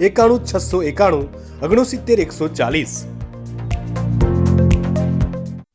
એકાણું છસો એકાણું ઓગણસિત્તેર એકસો ચાલીસ.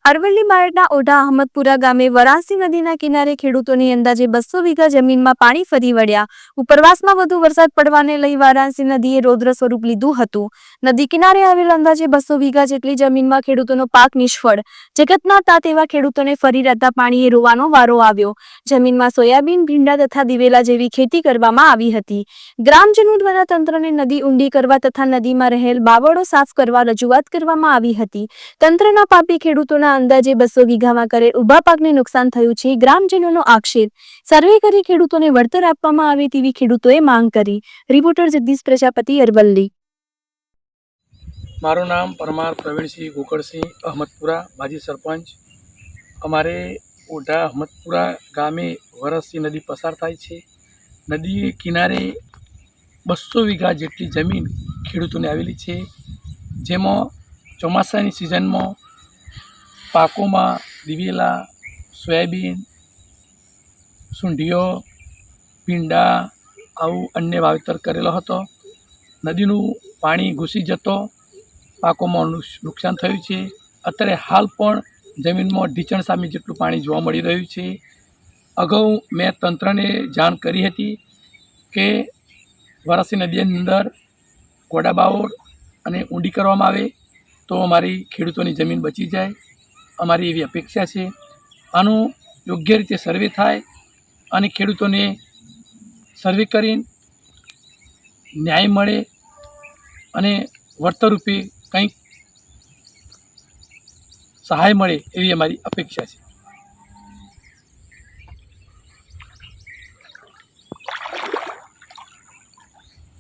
અરવલ્લી બાયડના ઓઢા અહમદપુરા ગામે વરાસી નદીના કિનારે ખેડૂતોની અંદાજે બસો વીઘા જમીનમાં પાણી ફરી વળ્યા. ઉપરવાસમાં વધુ વરસાદ પડવાને લઈ વારાણસી નદીએ રૌદ્ર સ્વરૂપ લીધું હતું. નદી કિનારે આવેલ અંદાજે બસો વીઘા જેટલી જમીનમાં ખેડૂતોનો પાક નિષ્ફળ. જગતના તાત એવા ખેડૂતોને ફરી રહેતા પાણીએ રોવાનો વારો આવ્યો. જમીનમાં સોયાબીન, ભીંડા તથા દિવેલા જેવી ખેતી કરવામાં આવી હતી. ગ્રામજનો દ્વારા તંત્રને નદી ઊંડી કરવા તથા નદીમાં રહેલ બાવળો સાફ કરવા રજૂઆત કરવામાં આવી હતી. તંત્રના પાપી ખેડૂતોના અંદાજે બસો વીઘામાં કરેલ ઊભા પાકને નુકસાન થયું છે. ગ્રામજનોનો આક્ષેપ, સર્વે કરી ખેડૂતોને વળતર આપવામાં આવે તેવી ખેડૂતોએ માંગ કરી. રિપોર્ટર જગદીશ પ્રજાપતિ, અરવલ્લી. મારું નામ પરમાર પ્રવીણસિંહ ગોકળસિંહ અહમદપુરા, માજી સરપંચ. અમારે ઓઢા અહમદપુરા ગામે વરસી નદી પસાર થાય છે. નદી કિનારે બસો વીઘા જેટલી જમીન ખેડૂતોને આવેલી છે. જેમાં ચોમાસાની સિઝનમાં પાકોમાં દિવેલા, સોયાબીન સુંઢીઓ ભીંડા આવું અન્ય વાવેતર કરેલો હતો. નદીનું પાણી ઘૂસી જતો પાકોમાં નુકસાન થયું છે. અત્યારે હાલ પણ જમીનમાં ઢીચણ સામે જેટલું પાણી જોવા મળી રહ્યું છે. અગાઉ મેં તંત્રને જાણ કરી હતી કે વરાસી નદીની અંદર ગોડાબાવળ અને ઊંડી કરવામાં આવે તો અમારી ખેડૂતોની જમીન બચી જાય. અમારી એવી અપેક્ષા છે. આનું યોગ્ય રીતે સર્વે થાય અને ખેડૂતોને સર્વે કરીને ન્યાય મળે અને વળતરરૂપે કંઈક સહાય મળે એવી અમારી અપેક્ષા છે.